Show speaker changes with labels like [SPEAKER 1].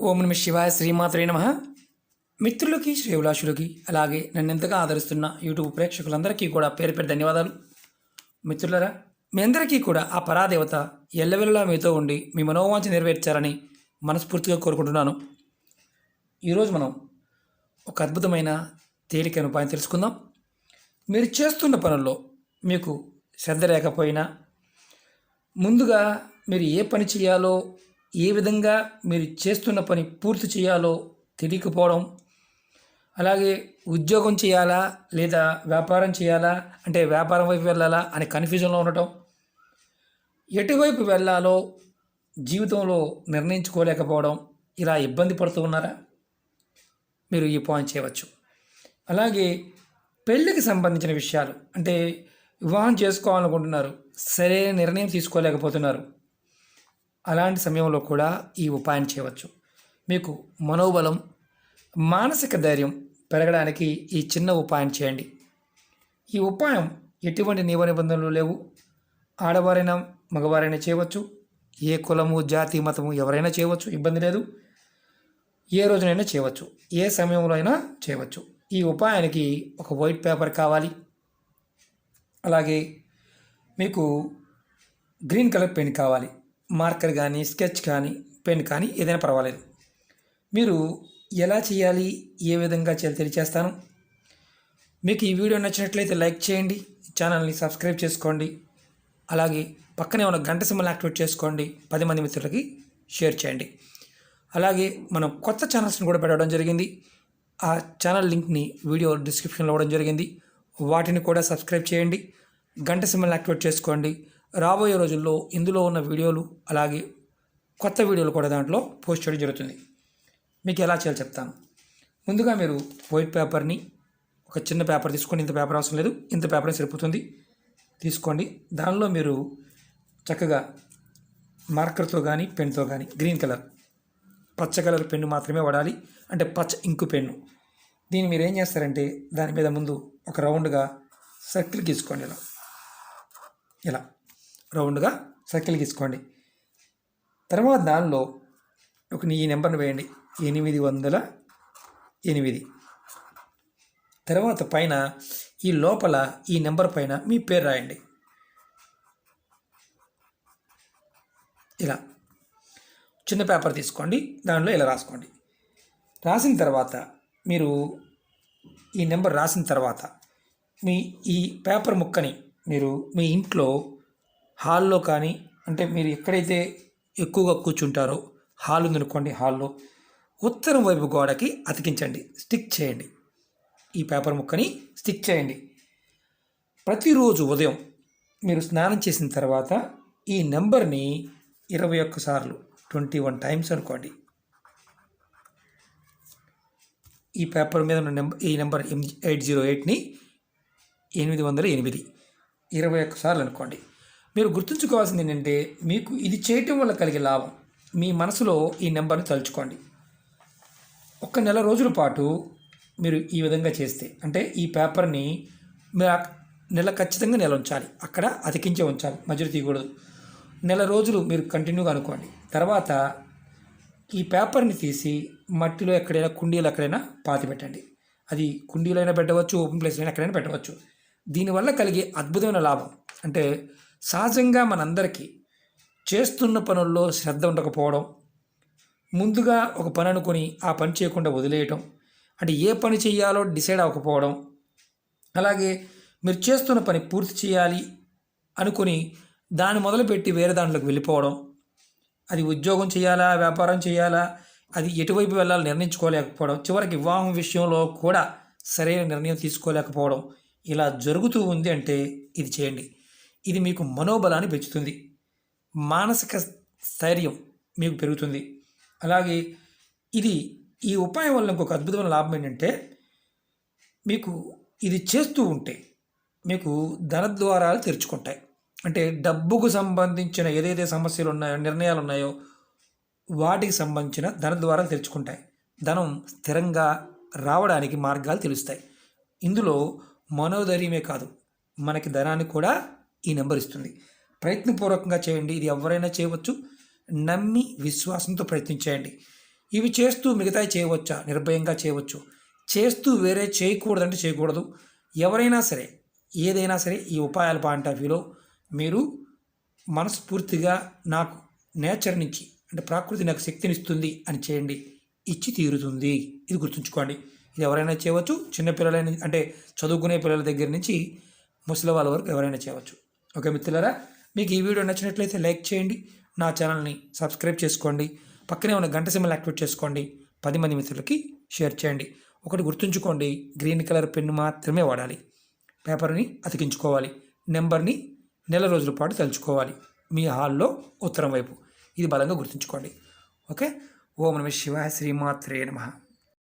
[SPEAKER 1] ఓం నమ శివాయ శ్రీమాత్రే నమ. మిత్రులకి శ్రేవులాషులకి అలాగే నన్ను ఎంతగా ఆదరిస్తున్న యూట్యూబ్ ప్రేక్షకులందరికీ కూడా పేరు పేరు ధన్యవాదాలు. మిత్రులరా మీ అందరికీ కూడా ఆ పరాదేవత ఎల్లవెల్లలా మీతో ఉండి మీ మనోవాంఛ నెరవేర్చాలని మనస్ఫూర్తిగా కోరుకుంటున్నాను. ఈరోజు మనం ఒక అద్భుతమైన తేలికైన ఉపాయం తెలుసుకుందాం. మీరు చేస్తున్న పనుల్లో మీకు శ్రద్ధ లేకపోయినా ముందుగా మీరు ఏ పని చేయాలో ఏ విధంగా మీరు చేస్తున్న పని పూర్తి చేయాలో తెలియకపోవడం అలాగే ఉద్యోగం చేయాలా లేదా వ్యాపారం చేయాలా అంటే వ్యాపారం వైపు వెళ్ళాలా అనే కన్ఫ్యూజన్లో ఉండటం ఎటువైపు వెళ్ళాలో జీవితంలో నిర్ణయించుకోలేకపోవడం ఇలా ఇబ్బంది పడుతూ ఉన్నారా? మీరు ఈ పాయింట్ చేయవచ్చు. అలాగే పెళ్ళికి సంబంధించిన విషయాలు అంటే వివాహం చేసుకోవాలనుకుంటున్నారు సరైన నిర్ణయం తీసుకోలేకపోతున్నారు అలాంటి సమయంలో కూడా ఈ ఉపాయం చేయవచ్చు. మీకు మనోబలం మానసిక ధైర్యం పెరగడానికి ఈ చిన్న ఉపాయం చేయండి. ఈ ఉపాయం ఎటువంటి నియమ నిబంధనలు లేవు. ఆడవారైనా మగవారైనా చేయవచ్చు. ఏ కులము జాతి మతము ఎవరైనా చేయవచ్చు. ఇబ్బంది లేదు. ఏ రోజునైనా చేయవచ్చు. ఏ సమయంలో అయినా చేయవచ్చు. ఈ ఉపాయానికి ఒక వైట్ పేపర్ కావాలి. అలాగే మీకు గ్రీన్ కలర్ పెన్ కావాలి. మార్కర్ కానీ స్కెచ్ కానీ పెన్ కానీ ఏదైనా పర్వాలేదు. మీరు ఎలా చేయాలి? ఏ విధంగా చేయాలి తెలియచేస్తాను. మీకు ఈ వీడియో నచ్చినట్లయితే లైక్ చేయండి ఛానల్ని సబ్స్క్రైబ్ చేసుకోండి అలాగే పక్కనే ఉన్న గంట సింబల్ యాక్టివేట్ చేసుకోండి పది మంది మిత్రులకి షేర్ చేయండి. అలాగే మనం కొత్త ఛానల్స్ని కూడా పెట్టడం జరిగింది. ఆ ఛానల్ లింక్ని వీడియో డిస్క్రిప్షన్లో ఇవ్వడం జరిగింది. వాటిని కూడా సబ్స్క్రైబ్ చేయండి గంట సింబల్ యాక్టివేట్ చేసుకోండి రాబోయే రోజుల్లో ఇందులో ఉన్న వీడియోలు అలాగే కొత్త వీడియోలు కూడా దాంట్లో పోస్ట్ చేయడం జరుగుతుంది. మీకు ఎలా చేయాలో చెప్తాను. ముందుగా మీరు వైట్ పేపర్ని ఒక చిన్న పేపర్ తీసుకోండి. ఇంత పేపర్ అవసరం లేదు. ఇంత పేపర్ సరిపోతుంది. తీసుకోండి. దానిలో మీరు చక్కగా మార్కర్తో కానీ పెన్తో కానీ గ్రీన్ కలర్ పచ్చ కలర్ పెన్ను మాత్రమే వాడాలి. అంటే పచ్చ ఇంకు పెన్ను దీన్ని మీరు ఏం చేస్తారంటే దాని మీద ముందు ఒక రౌండ్గా సర్కిల్ గీసుకోండి ఇలా. ఇలా. రౌండ్గా సర్కిల్ గీసుకోండి. తర్వాత దానిలో ఒక ఈ నెంబర్ని వేయండి. ఎనిమిది వందల ఎనిమిది. తర్వాత పైన ఈ లోపల ఈ నెంబర్ పైన మీ పేరు రాయండి. ఇలా. చిన్న పేపర్ తీసుకోండి. దానిలో ఇలా రాసుకోండి. రాసిన తర్వాత మీరు ఈ నెంబర్ రాసిన తర్వాత మీ ఈ పేపర్ ముక్కని మీరు మీ ఇంట్లో హాల్లో కానీ అంటే మీరు ఎక్కడైతే ఎక్కువగా కూర్చుంటారో హాల్ ఉందనుకోండి హాల్లో ఉత్తరం వైపు గోడకి అతికించండి స్టిక్ చేయండి. ఈ పేపర్ ముక్కని స్టిక్ చేయండి. ప్రతిరోజు ఉదయం మీరు స్నానం చేసిన తర్వాత ఈ నెంబర్ని ఇరవై ఒక్క సార్లు ట్వంటీ వన్ టైమ్స్ అనుకోండి. ఈ పేపర్ మీద ఉన్న నెంబర్ ఈ నెంబర్ ఎయిట్ జీరో ఎయిట్ని ఎనిమిది వందల ఎనిమిది ఇరవై ఒక్క సార్లు అనుకోండి. మీరు గుర్తుంచుకోవాల్సింది ఏంటంటే మీకు ఇది చేయటం వల్ల కలిగే లాభం. మీ మనసులో ఈ నెంబర్ని తలుచుకోండి. ఒక నెల రోజుల పాటు మీరు ఈ విధంగా చేస్తే అంటే ఈ పేపర్ని మీరు నెల ఖచ్చితంగా నెల ఉంచాలి. అక్కడ అతికించే ఉంచాలి. మధ్యలో తీయకూడదు నెల రోజులు మీరు కంటిన్యూగా అనుకోండి. తర్వాత ఈ పేపర్ని తీసి మట్టిలో ఎక్కడైనా కుండీలు ఎక్కడైనా పాతి పెట్టండి. అది కుండీలో అయినా పెట్టవచ్చు ఓపెన్ ప్లేస్లైనా అయినా ఎక్కడైనా పెట్టవచ్చు. దీనివల్ల కలిగే అద్భుతమైన లాభం. అంటే సహజంగా మనందరికీ చేస్తున్న పనుల్లో శ్రద్ధ ఉండకపోవడం ముందుగా ఒక పని అనుకొని ఆ పని చేయకుండా వదిలేయటం అంటే ఏ పని చేయాలో డిసైడ్ అవ్వకపోవడం అలాగే మీరు చేస్తున్న పని పూర్తి చేయాలి అనుకుని దాన్ని మొదలుపెట్టి వేరే దాంట్లోకి వెళ్ళిపోవడం అది ఉద్యోగం చేయాలా వ్యాపారం చేయాలా అది ఎటువైపు వెళ్ళాలో నిర్ణయించుకోలేకపోవడం చివరికి వివాహం విషయంలో కూడా సరైన నిర్ణయం తీసుకోలేకపోవడం ఇలా జరుగుతూ ఉంది అంటే ఇది చేయండి. ఇది మీకు మనోబలాన్ని పెంచుతుంది. మానసిక స్థైర్యం మీకు పెరుగుతుంది. అలాగే ఇది ఈ ఉపాయం వల్ల ఇంకొక అద్భుతమైన లాభం ఏంటంటే మీకు ఇది చేస్తూ ఉంటే మీకు ధనద్వారాలు తెరుచుకుంటాయి. అంటే డబ్బుకు సంబంధించిన ఏదైతే సమస్యలు ఉన్నాయో నిర్ణయాలు ఉన్నాయో వాటికి సంబంధించిన ధనద్వారాలు తెరుచుకుంటాయి. ధనం స్థిరంగా రావడానికి మార్గాలు తెలుస్తాయి. ఇందులో మనోధైర్యమే కాదు మనకి ధనాన్ని కూడా ఈ నెంబర్ ఇస్తుంది. ప్రయత్నపూర్వకంగా చేయండి. ఇది ఎవరైనా చేయవచ్చు. నమ్మి విశ్వాసంతో ప్రయత్నించేయండి ఇవి చేస్తూ మిగతాయి చేయవచ్చా? నిర్భయంగా చేయవచ్చు. చేస్తూ వేరే చేయకూడదంటే చేయకూడదు. ఎవరైనా సరే ఏదైనా సరే ఈ ఉపాయాల పాయింట్ ఆఫ్ వ్యూలో మీరు మనస్ఫూర్తిగా నాకు నేచర్ నుంచి అంటే ప్రకృతి నాకు శక్తినిస్తుంది అని చేయండి. ఇచ్చి తీరుతుంది. ఇది గుర్తుంచుకోండి. ఇది ఎవరైనా చేయవచ్చు. చిన్నపిల్లలైన అంటే చదువుకునే పిల్లల దగ్గర నుంచి ముసలి వాళ్ళ వరకు ఎవరైనా చేయవచ్చు. ఓకే మిత్రులారా మీకు ఈ వీడియో నచ్చినట్లయితే లైక్ చేయండి నా ఛానల్ని సబ్స్క్రైబ్ చేసుకోండి పక్కనే ఉన్న గంట సింబల్ యాక్టివేట్ చేసుకోండి పది మంది మిత్రులకి షేర్ చేయండి. ఒకటి గుర్తుంచుకోండి గ్రీన్ కలర్ పెన్ను మాత్రమే వాడాలి. పేపర్ని అతికించుకోవాలి నెంబర్ని నెల రోజుల పాటు తలుచుకోవాలి మీ హాల్లో ఉత్తరం వైపు. ఇది బలంగా గుర్తుంచుకోండి. ఓకే? ఓం నమ శివాయ శ్రీమాత్రే నమ.